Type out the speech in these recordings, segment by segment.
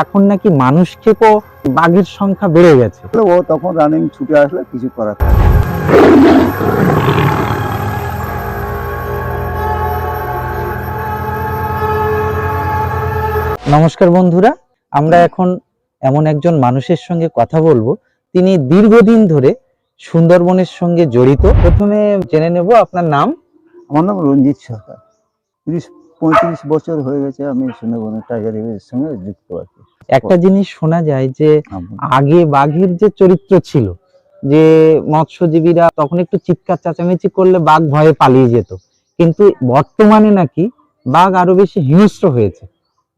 এখন নাকি মানুষ খেপো বাঘের সংখ্যা বেড়ে গেছে। ও তখন রানিং ছুটে আসলে কিছু করার। নমস্কার বন্ধুরা আমরা এখন এমন একজন মানুষের সঙ্গে কথা বলব। তিনি দীর্ঘদিন ধরে সুন্দরবনের সঙ্গে জড়িত। প্রথমে জেনে নেব আপনার নাম। আমার নাম রঞ্জিত সরকার। তিরিশ পঁয়ত্রিশ বছর হয়ে গেছে আমি সুন্দরবনের টাইগার সঙ্গে যুক্ত আছি। একটা জিনিস শোনা যায় যে আগে বাঘের যে চরিত্র ছিল যে মৎস্যজীবীরা তখন একটু চিৎকার চেঁচামেচি করলে বাঘ ভয়ে পালিয়ে যেত। কিন্তু বর্তমানে নাকি বাঘ আরও বেশি হিংস্র হয়েছে।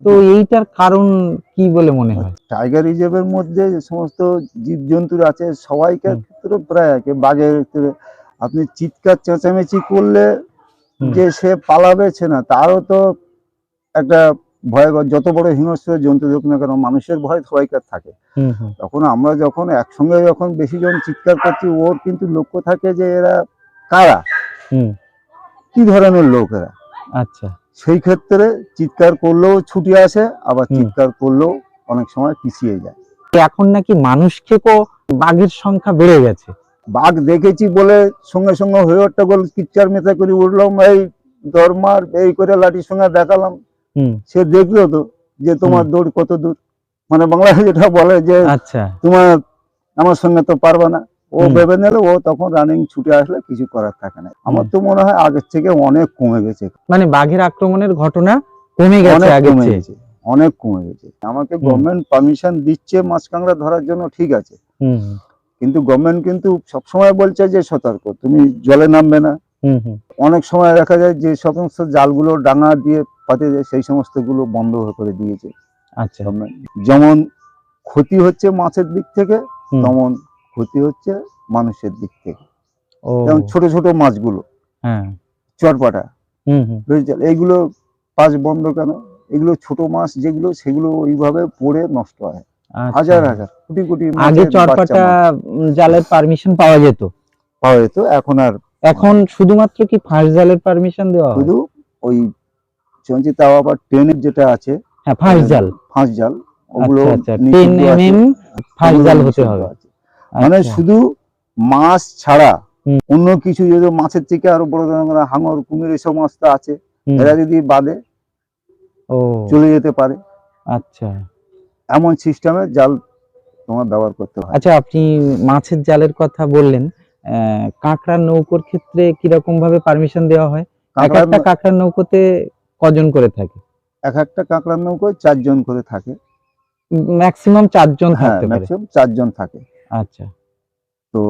তো এইটার কারণ কি বলে মনে হয়? টাইগার রিজার্ভের মধ্যে যে সমস্ত জীবজন্তুর আছে সবাইকার। ক্ষেত্রে প্রায় একে। বাঘের ক্ষেত্রে আপনি চিৎকার চেঁচামেচি করলে যে সে পালাবে সে না তারও তো একটা ভয় যত বড় হিংস্র জন্তু হোক না কেন মানুষের ভয় সবাইকার থাকে। তখন আমরা যখন একসঙ্গে যখন বেশি জন চিৎকার করছি ওর কিন্তু লক্ষ্য থাকে যে এরা কারা? কি ধরনের লোক এরা? আচ্ছা। সেই ক্ষেত্রে চিৎকার করলেও ছুটি আসে আবার চিৎকার করলেও অনেক সময় পিছিয়ে যায়। এখন নাকি মানুষ খেপো বাঘের সংখ্যা বেড়ে গেছে। বাঘ দেখেছি বলে সঙ্গে সঙ্গে হয়ে ওঠা বল কিচ্চার মেথা করে উঠলাম এই দরমার এই করে লাঠির সঙ্গে দেখালাম। সে দেখল তো যে তোমার দৌড় কত দূর। মানে বাংলায় যেটা বলে যে আচ্ছা। তোমার আমার সঙ্গে তো পারবে না। ও ভেবে নিলে ও তখন রানিং ছুটে আসলে কিছু করার থাকে না। আমার তো মনে হয় আগের থেকে অনেক কমে গেছে। মানে বাঘের আক্রমণের ঘটনা কমে গেছে অনেক আগের কমে গেছে অনেক কমে গেছে। আমাকে গভর্নমেন্ট পারমিশন দিচ্ছে মাছ কাঁকড়া ধরার জন্য ঠিক আছে। কিন্তু গভর্নমেন্ট কিন্তু সবসময় বলছে যে সতর্ক তুমি জলে নামবে না। অনেক সময় দেখা যায় যে সমস্ত জালগুলো ডাঙা দিয়ে পাতে যায় সেই সমস্তগুলো বন্ধ করে দিয়েছে। আচ্ছা। যেমন ক্ষতি হচ্ছে মাছের দিক থেকে তেমন ক্ষতি হচ্ছে মানুষের দিক থেকে। যেমন ছোট ছোট মাছগুলো হ্যাঁ। হুম এইগুলো পাঁচ বন্ধ কেন? এগুলো ছোট মাছ যেগুলো সেগুলো ওইভাবে পড়ে নষ্ট হয়। আচ্ছা। হাজার হাজার কোটি কোটি আগে চরপাটা জালের পারমিশন পাওয়া যেত? পাওয়া যেত এখন আর এখন শুধুমাত্র কি ফাঁস জালের পারমিশন দেওয়া হয়? শুধু ওই চঞ্চি তাও আবার ট্রেনের যেটা আছে হ্যাঁ ফাঁস জাল ফাঁস জাল ওগুলো আচ্ছা টেন নিষিদ্ধ আছে, ফাঁস জাল হতে হবে। মানে আচ্ছা, শুধু মাছ ছাড়া অন্য কিছু যদি মাছের থেকে আরও বড় ধরনের হাঙর কুমির এই সমস্ত আছে এরা যদি বাদে ও। চলে যেতে পারে। আচ্ছা। এমন সিস্টেমে জাল তোমার ব্যবহার করতে হয়। আচ্ছা আপনি মাছের জালের কথা বললেন কাঁকড়ার নৌকোর ক্ষেত্রে কীরকম ভাবে পারমিশন দেওয়া হয়? এক কাঁকড়ার একটা কাঁকড়ার নৌকোতে কজন করে থাকে? এক একটা কাঁকড়ার নৌকোয় চারজন করে থাকে। ম্যাক্সিমাম চারজন হ্যাঁ থাকতে পারে। ম্যাক্সিমাম চারজন থাকে। আচ্ছা। তো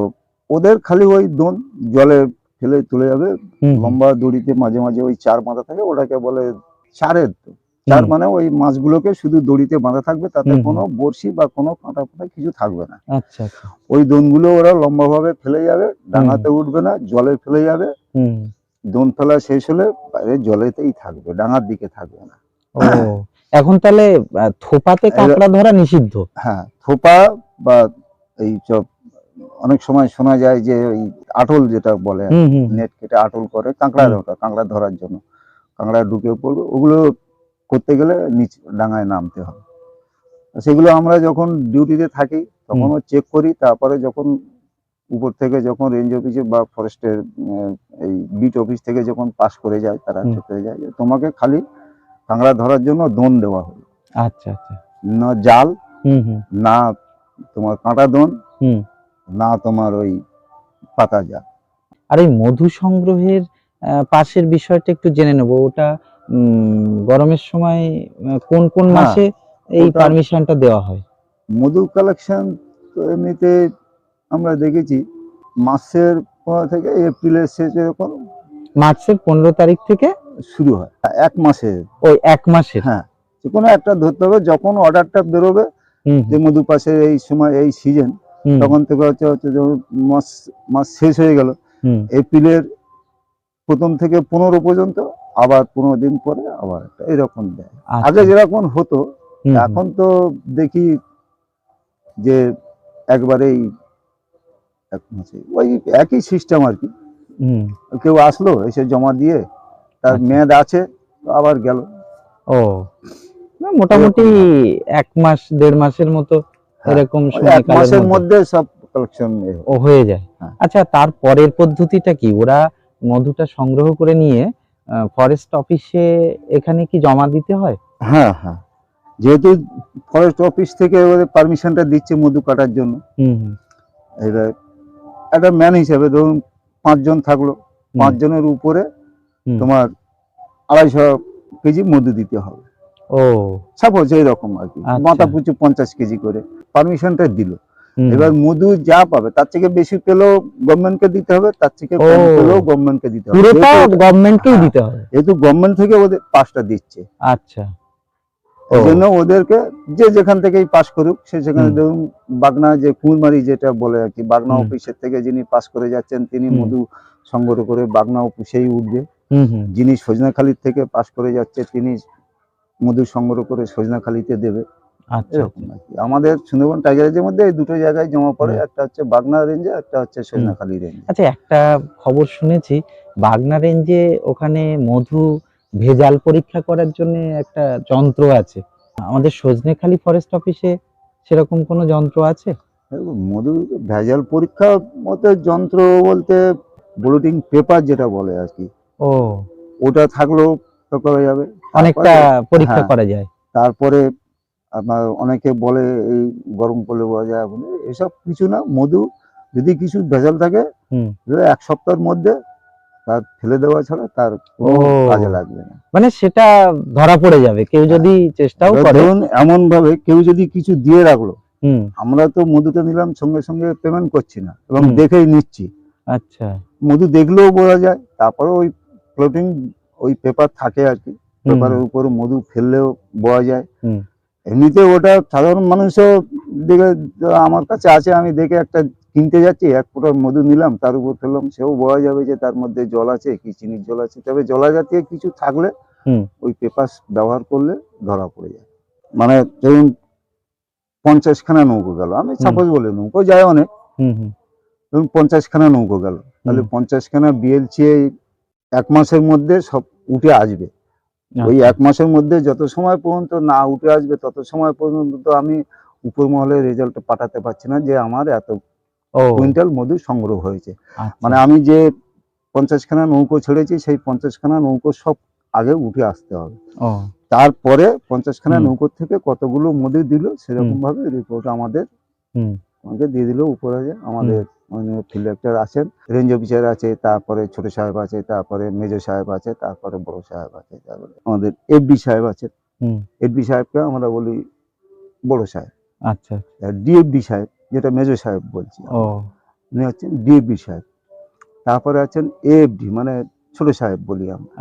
ওদের খালি ওই দোন জলে ফেলে তুলে যাবে। লম্বা দড়িতে মাঝে মাঝে ওই চার মাথা থাকে ওটাকে বলে চারের তো চার মানে ওই মাছগুলোকে শুধু দড়িতে বাঁধা থাকবে তাতে। কোনো বড়শি বা কোনো কাঁটা ফাঁটা কিছু থাকবে না। আচ্ছা আচ্ছা। ওই দোনগুলো ওরা লম্বাভাবে ফেলে যাবে ডাঙাতে উঠবে না জলে ফেলে যাবে। দোন ফেলা শেষ হলে বাইরে জলেতেই থাকবে ডাঙার দিকে থাকবে না। এখন তাহলে থোপাতে কাঁকড়া ধরা নিষিদ্ধ? হ্যাঁ থোপা বা এই অনেক সময় শোনা যায় যে ওই আটল যেটা বলে নেট কেটে আটল করে কাঁকড়া। ওটা কাঁকড়া ধরার জন্য। কাঁকড়া ঢুকে পড়বে ওগুলো করতে গেলে নিচ ডাঙায় নামতে হবে। সেগুলো আমরা যখন ডিউটিতে থাকি তখনও চেক করি তারপরে যখন উপর থেকে যখন রেঞ্জ অফিসে বা ফরেস্টের এই বিট অফিস থেকে যখন পাস করে যায় তারা হুম। যায় তোমাকে খালি কাঁকড়া ধরার জন্য দোন দেওয়া হলো। আচ্ছা আচ্ছা। না জাল হুম হুম। না তোমার কাঁটা দোন হুম। না তোমার ওই পাতা জাল। আর এই মধু সংগ্রহের পাশের বিষয়টা একটু জেনে নেব। ওটা গরমের সময় কোন কোন হ্যাঁ, মাসে এই পারমিশনটা দেওয়া হয়? মধু কালেকশন তো এমনিতে আমরা দেখেছি মাসের পনেরো থেকে এপ্রিলের শেষ এরকম মার্চের পনেরো তারিখ থেকে? শুরু হয় এক মাসে। ওই এক মাসে হ্যাঁ যে কোনো একটা ধরতে হবে যখন অর্ডারটা বেরোবে যে মধু পাশের এই সময় এই সিজন তখন থেকে হচ্ছে হচ্ছে মাস মাস শেষ হয়ে গেল। এপ্রিলের প্রথম থেকে পনেরো পর্যন্ত আবার পনেরো দিন পরে আবার এরকম দেয়। আচ্ছা, আগে যেরকম হতো এখন তো দেখি যে একবারেই এক মাসে ওই একই সিস্টেম আর কি। কেউ আসলো এসে জমা দিয়ে তার আচ্ছা। মেয়াদ আছে আবার গেল। ও মোটামুটি এক মাস দেড় মাসের মতো হ্যাঁ, এরকম এক মাসের মধ্যে সব কালেকশন ও হয়ে যায়। হ্যাঁ। আচ্ছা তার পরের পদ্ধতিটা কি? ওরা মধুটা সংগ্রহ করে নিয়ে ফরেস্ট অফিসে এখানে কি জমা দিতে হয়? হ্যাঁ হ্যাঁ। যেহেতু ফরেস্ট অফিস থেকে ওদের পারমিশনটা দিচ্ছে মধু কাটার জন্য এবার একটা ম্যান হিসেবে ধরুন পাঁচজন থাকল পাঁচজনের উপরে তোমার আড়াইশো কেজি মধু দিতে হবে। ও। সাপোজ এইরকম আর কি। আচ্ছা। মাথা পিছু পঞ্চাশ কেজি করে। পারমিশনটা দিল। এবার মধু যা পাবে তার থেকে বেশি পেলেও গভর্নমেন্টকে দিতে হবে তার থেকে কম। পেলেও গভর্নমেন্টকে দিতে হবে। পুরোটা গভর্নমেন্টকেই হ্যাঁ। দিতে হবে। যেহেতু গভর্নমেন্ট থেকে ওদের পাসটা দিচ্ছে। আচ্ছা। জন্য ওদেরকে যে যেখান থেকেই পাস করুক সে সেখানে ধরুন বাগনা যে কুরমারি যেটা বলে আর কি বাগনা অফিসের থেকে যিনি পাস করে যাচ্ছেন তিনি মধু সংগ্রহ করে বাগনা অফিসেই উঠবে। যিনি সজনাখালির থেকে পাস করে যাচ্ছে তিনি মধু সংগ্রহ করে সজনাখালিতে দেবে। এরকম আর কি আমাদের সুন্দরবন টাইগার রেঞ্জের মধ্যে এই দুটো জায়গায় জমা পড়ে। একটা হচ্ছে বাগনা রেঞ্জে একটা হচ্ছে সজনাখালি রেঞ্জে। আচ্ছা একটা খবর শুনেছি বাগনা রেঞ্জে ওখানে মধু ভেজাল পরীক্ষা করার জন্য একটা যন্ত্র আছে। আমাদের সজনেখালি ফরেস্ট অফিসে সেরকম কোনো যন্ত্র আছে? মধু ভেজাল পরীক্ষা মতে যন্ত্র বলতে বুলেটিন পেপার যেটা বলে আর কি ও। ওটা থাকলেও তো করা যাবে। অনেকটা পরীক্ষা হ্যাঁ। করা যায়। তারপরে আপনার অনেকে বলে এই গরম করলে বলা যায় বলে এসব কিছু না মধু যদি কিছু ভেজাল থাকে। এক সপ্তাহের মধ্যে তার ফেলে দেওয়া ছাড়া তার কাজে লাগবে না। মানে সেটা ধরা পড়ে যাবে কেউ যদি চেষ্টাও করে। এমন ভাবে কেউ যদি কিছু দিয়ে রাখল আমরা তো মধুটা নিলাম সঙ্গে সঙ্গে পেমেন্ট করছি না এবং দেখেই নিচ্ছি। আচ্ছা। মধু দেখলেও বোঝা যায় তারপরে ওই ফ্লোটিং ওই পেপার থাকে আর কি পেপারের উপরে মধু ফেললেও বোঝা যায়। এমনিতে ওটা সাধারণ মানুষও দেখে আমার কাছে আছে আমি দেখে একটা কিনতে যাচ্ছি এক ফুটা মধু নিলাম তার উপর ফেললাম সেও বলা যাবে যে তার মধ্যে জল আছে কি চিনির জল আছে তবে জলা জাতীয় কিছু থাকলে। ওই পেপার ব্যবহার করলে ধরা পড়ে যায় মানে ধরুন পঞ্চাশখানা নৌকো গেল আমি সাপোজ বলে নৌকো যায় অনেক হুম হুম ধরুন পঞ্চাশখানা নৌকো গেল তাহলে। পঞ্চাশখানা বিএলসি এক মাসের মধ্যে সব উঠে আসবে ওই আচ্ছা। এক মাসের মধ্যে যত সময় পর্যন্ত না উঠে আসবে তত সময় পর্যন্ত তো আমি উপর মহলে রেজাল্ট পাঠাতে পারছি না যে আমার এত কুইন্টাল মধু সংগ্রহ হয়েছে। আচ্ছা। মানে আমি যে পঞ্চাশখানা নৌকো ছেড়েছি সেই পঞ্চাশখানা নৌকো সব আগে উঠে আসতে হবে। তারপরে পঞ্চাশখানা হুম। নৌকো থেকে কতগুলো মধু দিল সেরকম ভাবে রিপোর্ট আমাদের হুম। আমাকে দিয়ে দিল উপরে আমাদের ফিল্ড ডাক্তার আছেন। রেঞ্জ অফিসার আছে তারপরে ছোট সাহেব আছে তারপরে মেজর সাহেব আছে তারপরে বড় সাহেব আছে তারপরে আমাদের এফডি সাহেব আছে হুম। এফডি সাহেবকে আমরা বলি বড় সাহেব। আচ্ছা ডিএফডি সাহেব যেটা মেজর সাহেব বলছি ও। উনি হচ্ছেন ডিএফডি সাহেব। তারপরে আছেন এএফডি মানে ছোট সাহেব বলি আমরা।